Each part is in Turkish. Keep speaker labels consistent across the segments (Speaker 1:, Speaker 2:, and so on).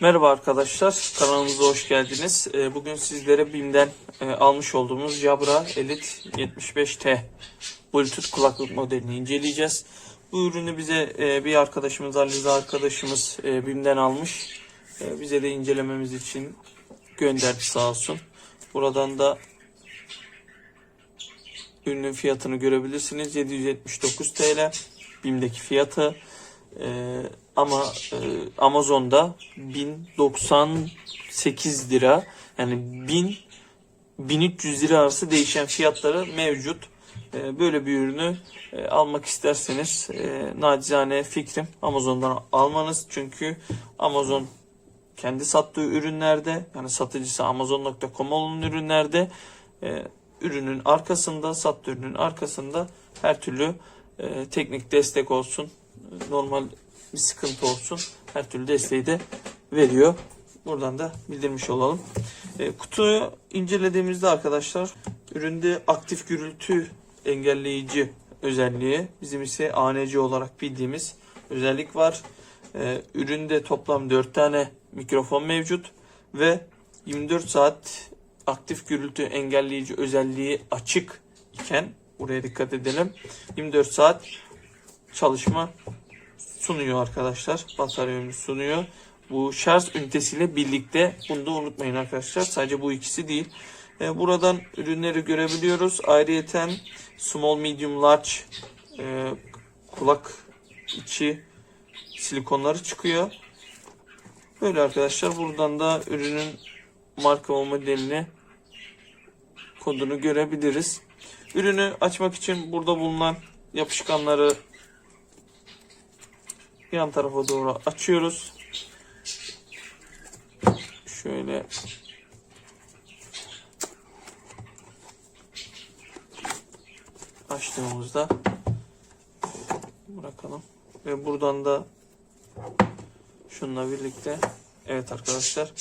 Speaker 1: Merhaba arkadaşlar, kanalımıza hoş geldiniz. Ee, Bugün sizlere BİM'den e, almış olduğumuz Jabra Elite 75T Bluetooth kulaklık modelini inceleyeceğiz. Bu ürünü bize e, bir arkadaşımız, Ali Rıza arkadaşımız e, BİM'den almış. Bize de incelememiz için gönderdi sağ olsun. Buradan da ürünün fiyatını görebilirsiniz. 779 TL BİM'deki fiyatı. Ee, ama e, Amazon'da 1098 lira yani 1000 1300 lira arası değişen fiyatları mevcut. Ee, böyle bir ürünü e, almak isterseniz e, nacizane fikrim Amazon'dan almanız. Çünkü Amazon kendi sattığı ürünlerde yani satıcısı Amazon.com olan ürünlerde e, ürünün arkasında sattığı ürünün arkasında her türlü e, teknik destek olsun normal bir sıkıntı olsun her türlü desteği de veriyor. Buradan da bildirmiş olalım. E, kutuyu incelediğimizde arkadaşlar üründe aktif gürültü engelleyici özelliği bizim ise ANC olarak bildiğimiz özellik var. E, üründe toplam 4 tane mikrofon mevcut ve 24 saat aktif gürültü engelleyici özelliği açık iken buraya dikkat edelim. 24 saat çalışma sunuyor arkadaşlar. Batarya ömrü sunuyor. Bu şarj ünitesiyle birlikte bunu da unutmayın arkadaşlar. Sadece bu ikisi değil. E, buradan ürünleri görebiliyoruz. Ayrıyeten small, medium, large e, kulak içi silikonları çıkıyor. Böyle arkadaşlar. Buradan da ürünün marka ve modelini kodunu görebiliriz. Ürünü açmak için burada bulunan yapışkanları yan tarafa doğru açıyoruz. Şöyle açtığımızda bırakalım ve buradan da şununla birlikte evet arkadaşlar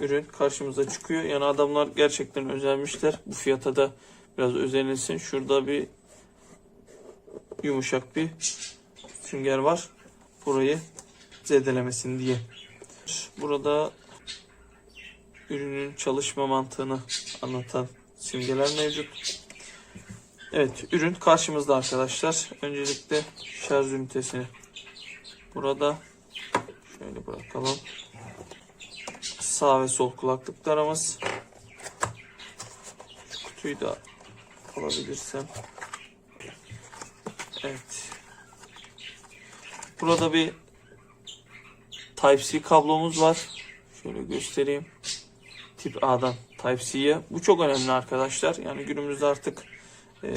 Speaker 1: ürün karşımıza çıkıyor. Yani adamlar gerçekten özenmişler. Bu fiyata da biraz özenilsin. Şurada bir yumuşak bir sünger var burayı zedelemesin diye. Burada ürünün çalışma mantığını anlatan simgeler mevcut. Evet ürün karşımızda arkadaşlar. Öncelikle şarj ünitesini burada şöyle bırakalım. Sağ ve sol kulaklıklarımız. Şu kutuyu da alabilirsem. Evet. Burada bir Type-C kablomuz var. Şöyle göstereyim. Tip A'dan Type-C'ye. Bu çok önemli arkadaşlar. Yani günümüzde artık e,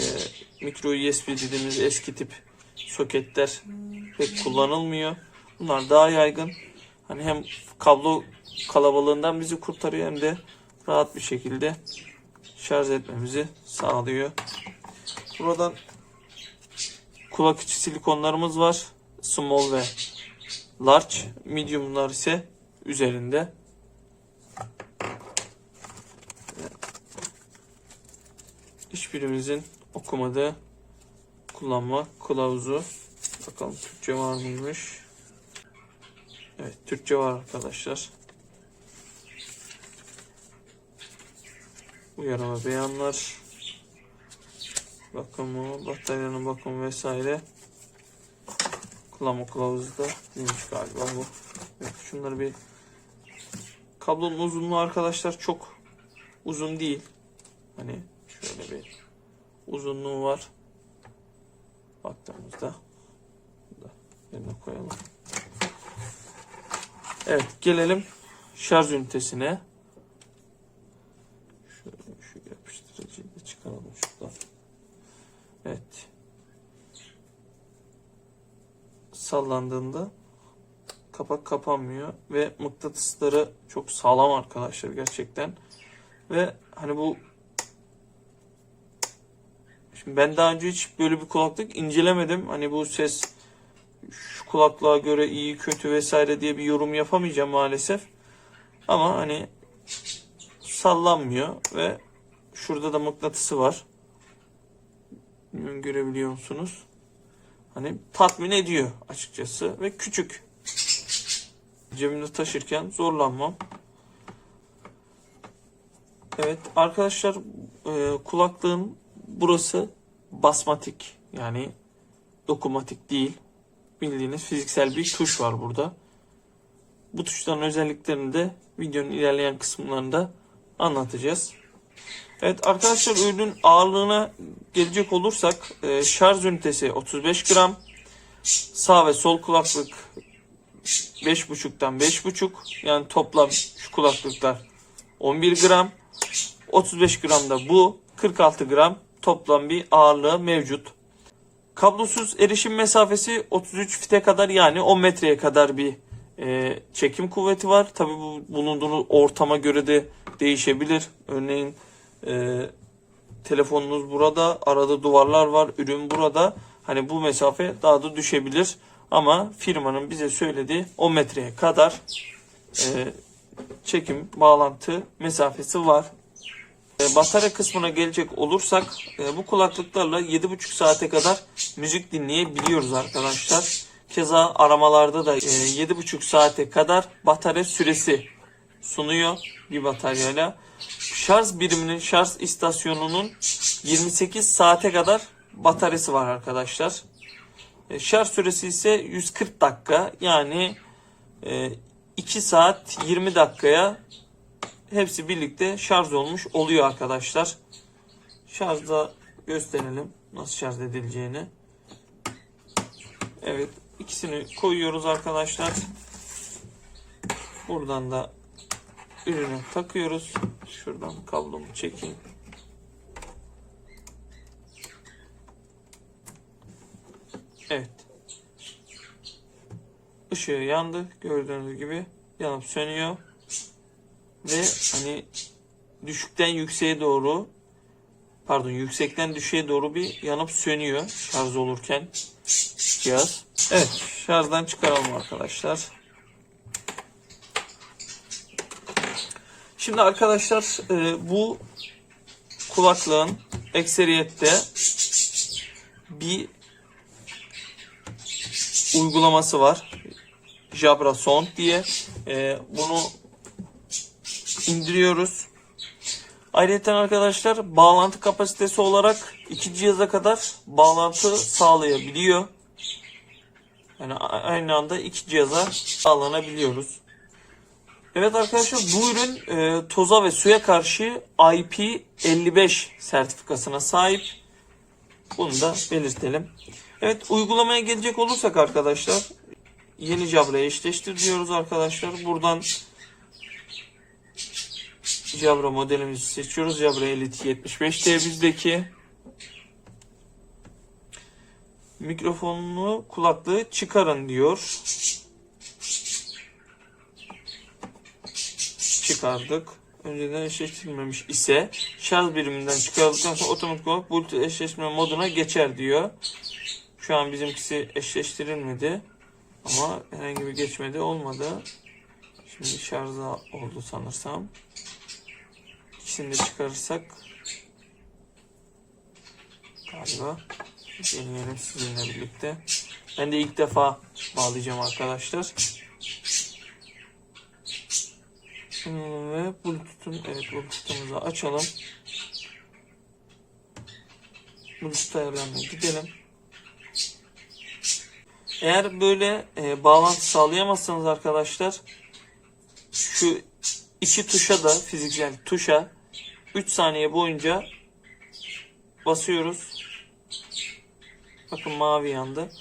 Speaker 1: micro USB dediğimiz eski tip soketler pek kullanılmıyor. Bunlar daha yaygın. Hani hem kablo kalabalığından bizi kurtarıyor hem de rahat bir şekilde şarj etmemizi sağlıyor. Buradan kulak içi silikonlarımız var. Small ve large. Medium'lar ise üzerinde. Hiçbirimizin okumadığı kullanma kılavuzu. Bakalım Türkçe var mıymış? Evet Türkçe var arkadaşlar. Uyarı ve beyanlar. Bakımı, bataryanın bakımı vesaire. Kullanma kılavuzu da neymiş galiba bu. Evet, şunları bir kablonun uzunluğu arkadaşlar çok uzun değil. Hani şöyle bir uzunluğu var. Baktığımızda da yerine koyalım. Evet gelelim şarj ünitesine. Şöyle şu yapıştırıcıyı da çıkaralım şuradan. Evet. Sallandığında kapak kapanmıyor ve mıknatısları çok sağlam arkadaşlar gerçekten. Ve hani bu Şimdi ben daha önce hiç böyle bir kulaklık incelemedim. Hani bu ses şu kulaklığa göre iyi kötü vesaire diye bir yorum yapamayacağım maalesef. Ama hani sallanmıyor ve şurada da mıknatısı var. Bilmiyorum görebiliyor musunuz? Hani tatmin ediyor açıkçası ve küçük. Cebimde taşırken zorlanmam. Evet arkadaşlar e, kulaklığın burası basmatik yani dokunmatik değil. Bildiğiniz fiziksel bir tuş var burada. Bu tuşların özelliklerini de videonun ilerleyen kısımlarında anlatacağız. Evet arkadaşlar ürünün ağırlığına gelecek olursak e, şarj ünitesi 35 gram. Sağ ve sol kulaklık 5.5'tan 5.5 yani toplam şu kulaklıklar 11 gram. 35 gram da bu 46 gram toplam bir ağırlığı mevcut. Kablosuz erişim mesafesi 33 fite kadar yani 10 metreye kadar bir e, çekim kuvveti var. Tabi bu bulunduğunuz ortama göre de değişebilir. Örneğin e, telefonunuz burada, arada duvarlar var, ürün burada. Hani bu mesafe daha da düşebilir. Ama firmanın bize söylediği 10 metreye kadar e, çekim bağlantı mesafesi var. E, batarya kısmına gelecek olursak e, bu kulaklıklarla 7,5 saate kadar müzik dinleyebiliyoruz arkadaşlar. Keza aramalarda da e, 7,5 saate kadar batarya süresi sunuyor bir bataryayla. Şarj biriminin şarj istasyonunun 28 saate kadar bataryası var arkadaşlar. E, Şarj süresi ise 140 dakika yani e, 2 saat 20 dakikaya hepsi birlikte şarj olmuş oluyor arkadaşlar. Şarjda gösterelim nasıl şarj edileceğini. Evet ikisini koyuyoruz arkadaşlar. Buradan da ürünü takıyoruz. Şuradan kablomu çekeyim. Evet. Işığı yandı. Gördüğünüz gibi yanıp sönüyor. Ve hani düşükten yükseğe doğru pardon yüksekten düşüğe doğru bir yanıp sönüyor şarj olurken cihaz. Evet şarjdan çıkaralım arkadaşlar. Şimdi arkadaşlar e, bu kulaklığın ekseriyette bir uygulaması var. Jabra Sound diye. E, bunu indiriyoruz. Ayrıca arkadaşlar bağlantı kapasitesi olarak iki cihaza kadar bağlantı sağlayabiliyor. Yani aynı anda iki cihaza bağlanabiliyoruz. Evet arkadaşlar bu ürün e, toza ve suya karşı IP55 sertifikasına sahip. Bunu da belirtelim. Evet uygulamaya gelecek olursak arkadaşlar yeni Jabra'ya eşleştir diyoruz arkadaşlar. Buradan Jabra modelimizi seçiyoruz. Jabra Elite 75 d bizdeki. Mikrofonunu kulaklığı çıkarın diyor. Çıkardık. Önceden eşleştirilmemiş ise şarj biriminden çıkarıldıktan sonra otomatik olarak Bluetooth eşleşme moduna geçer diyor. Şu an bizimkisi eşleştirilmedi. Ama herhangi bir geçmedi olmadı. Şimdi şarja oldu sanırsam. İkisini de çıkarırsak galiba deneyelim sizinle birlikte. Ben de ilk defa bağlayacağım arkadaşlar. Ve Bluetooth'un evet Bluetooth'umuzu açalım. Bluetooth ayarlarına gidelim. Eğer böyle e, bağlantı sağlayamazsanız arkadaşlar şu iki tuşa da fiziksel tuşa 3 saniye boyunca basıyoruz. Bakın mavi yandı.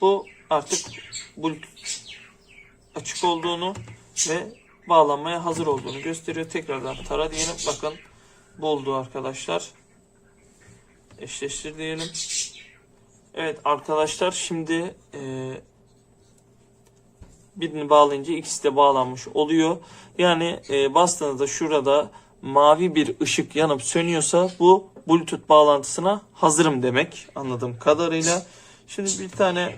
Speaker 1: Bu artık Bluetooth açık olduğunu ve bağlanmaya hazır olduğunu gösteriyor. Tekrardan tara diyelim. Bakın buldu arkadaşlar. Eşleştir diyelim. Evet arkadaşlar şimdi e, birini bağlayınca ikisi de bağlanmış oluyor. Yani e, bastığınızda şurada mavi bir ışık yanıp sönüyorsa bu Bluetooth bağlantısına hazırım demek anladığım kadarıyla. Şimdi bir tane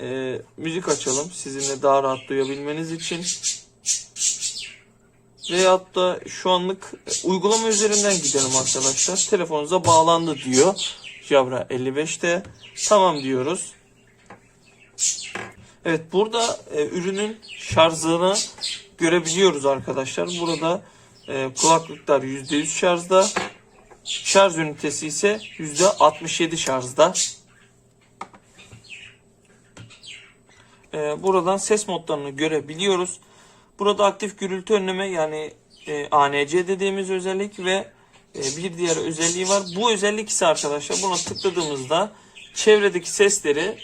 Speaker 1: e, müzik açalım sizinle daha rahat duyabilmeniz için. Veyahut da şu anlık e, uygulama üzerinden gidelim arkadaşlar. Telefonunuza bağlandı diyor. Jabra 55'te. Tamam diyoruz. Evet burada e, ürünün şarjını görebiliyoruz arkadaşlar. Burada e, kulaklıklar %100 şarjda. Şarj ünitesi ise %67 şarjda. E, buradan ses modlarını görebiliyoruz. Burada aktif gürültü önleme yani e, ANC dediğimiz özellik ve e, bir diğer özelliği var. Bu özellik ise arkadaşlar buna tıkladığımızda çevredeki sesleri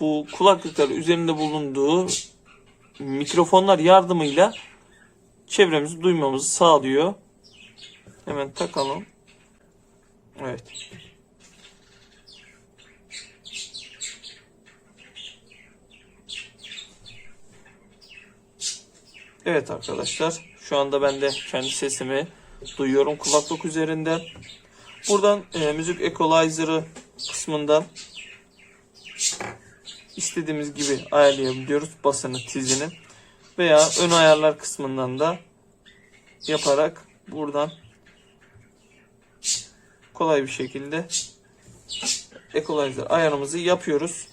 Speaker 1: bu kulaklıklar üzerinde bulunduğu mikrofonlar yardımıyla çevremizi duymamızı sağlıyor. Hemen takalım. Evet. Evet arkadaşlar. Şu anda ben de kendi sesimi duyuyorum kulaklık üzerinden. Buradan e, müzik equalizer'ı kısmından istediğimiz gibi ayarlayabiliyoruz basını tizini veya ön ayarlar kısmından da yaparak buradan kolay bir şekilde equalizer ayarımızı yapıyoruz.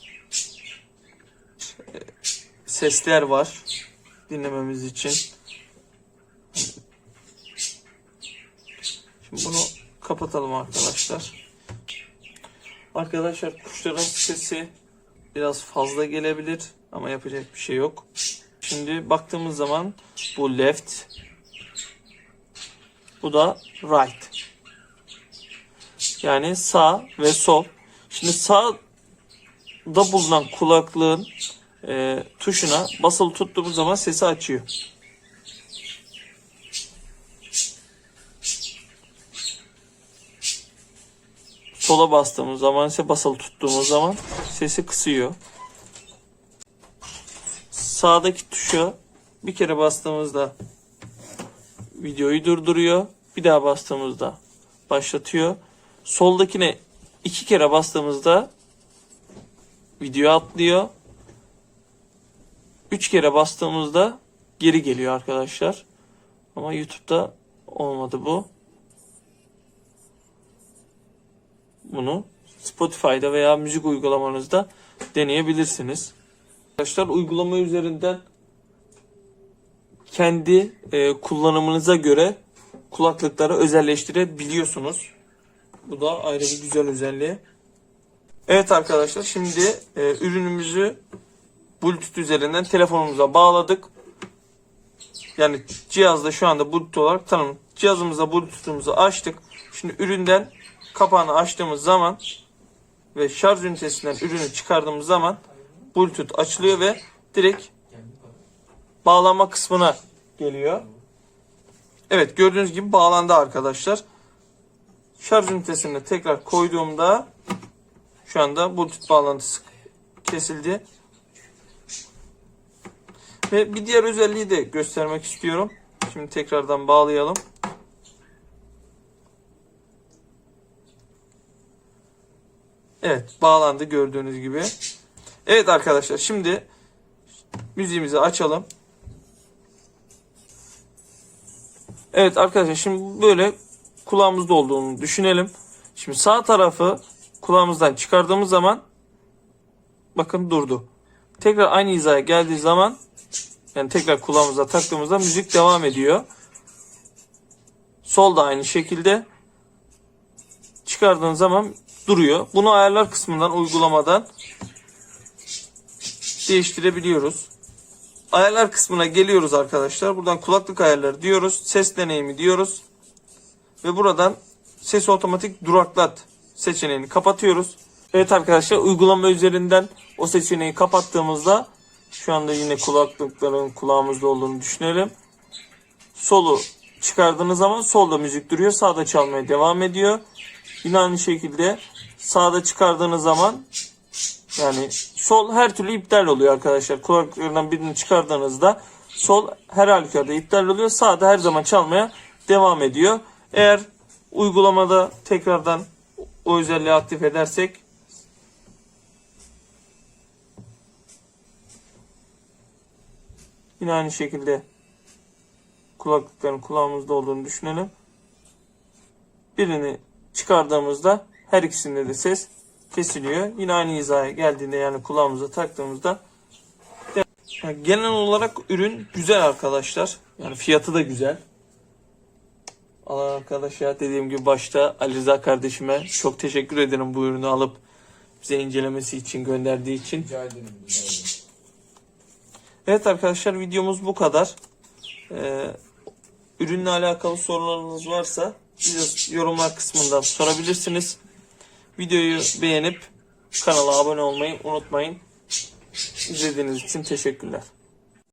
Speaker 1: Sesler var dinlememiz için. Şimdi bunu kapatalım arkadaşlar. Arkadaşlar kuşların sesi biraz fazla gelebilir ama yapacak bir şey yok. Şimdi baktığımız zaman bu left bu da right. Yani sağ ve sol. Şimdi sağda bulunan kulaklığın e, tuşuna basılı tuttuğumuz zaman sesi açıyor. Sola bastığımız zaman ise basılı tuttuğumuz zaman sesi kısıyor. Sağdaki tuşa bir kere bastığımızda videoyu durduruyor. Bir daha bastığımızda başlatıyor. Soldakine iki kere bastığımızda video atlıyor. Üç kere bastığımızda geri geliyor arkadaşlar. Ama YouTube'da olmadı bu. Bunu Spotify'da veya müzik uygulamanızda deneyebilirsiniz. Arkadaşlar uygulama üzerinden kendi e, kullanımınıza göre kulaklıkları özelleştirebiliyorsunuz. Bu da ayrı bir güzel özelliği. Evet arkadaşlar şimdi e, ürünümüzü Bluetooth üzerinden telefonumuza bağladık. Yani cihazda şu anda Bluetooth olarak tanım. Cihazımıza Bluetooth'umuzu açtık. Şimdi üründen kapağını açtığımız zaman ve şarj ünitesinden ürünü çıkardığımız zaman Bluetooth açılıyor ve direkt bağlama kısmına geliyor. Evet gördüğünüz gibi bağlandı arkadaşlar. Şarj ünitesini tekrar koyduğumda şu anda Bluetooth bağlantısı kesildi. Ve bir diğer özelliği de göstermek istiyorum. Şimdi tekrardan bağlayalım. Evet bağlandı gördüğünüz gibi. Evet arkadaşlar şimdi müziğimizi açalım. Evet arkadaşlar şimdi böyle kulağımızda olduğunu düşünelim. Şimdi sağ tarafı kulağımızdan çıkardığımız zaman bakın durdu. Tekrar aynı hizaya geldiği zaman yani tekrar kulağımıza taktığımızda müzik devam ediyor. Sol da aynı şekilde çıkardığın zaman duruyor. Bunu ayarlar kısmından uygulamadan değiştirebiliyoruz. Ayarlar kısmına geliyoruz arkadaşlar. Buradan kulaklık ayarları diyoruz. Ses deneyimi diyoruz. Ve buradan ses otomatik duraklat seçeneğini kapatıyoruz. Evet arkadaşlar uygulama üzerinden o seçeneği kapattığımızda şu anda yine kulaklıkların kulağımızda olduğunu düşünelim. Solu çıkardığınız zaman solda müzik duruyor. Sağda çalmaya devam ediyor. Yine aynı şekilde sağda çıkardığınız zaman yani sol her türlü iptal oluyor arkadaşlar. Kulaklıklardan birini çıkardığınızda sol her halükarda iptal oluyor. Sağda her zaman çalmaya devam ediyor. Eğer uygulamada tekrardan o özelliği aktif edersek yine aynı şekilde kulaklıkların kulağımızda olduğunu düşünelim. Birini çıkardığımızda her ikisinde de ses kesiliyor. Yine aynı hizaya geldiğinde yani kulağımıza taktığımızda Yani genel olarak ürün güzel arkadaşlar. Yani fiyatı da güzel. Alan arkadaşlar dediğim gibi başta Ali Rıza kardeşime çok teşekkür ederim bu ürünü alıp bize incelemesi için gönderdiği için.
Speaker 2: Rica ederim. Rica ederim.
Speaker 1: Evet arkadaşlar videomuz bu kadar. Ee, ürünle alakalı sorularınız varsa yorumlar kısmından sorabilirsiniz. Videoyu beğenip kanala abone olmayı unutmayın. İzlediğiniz için teşekkürler.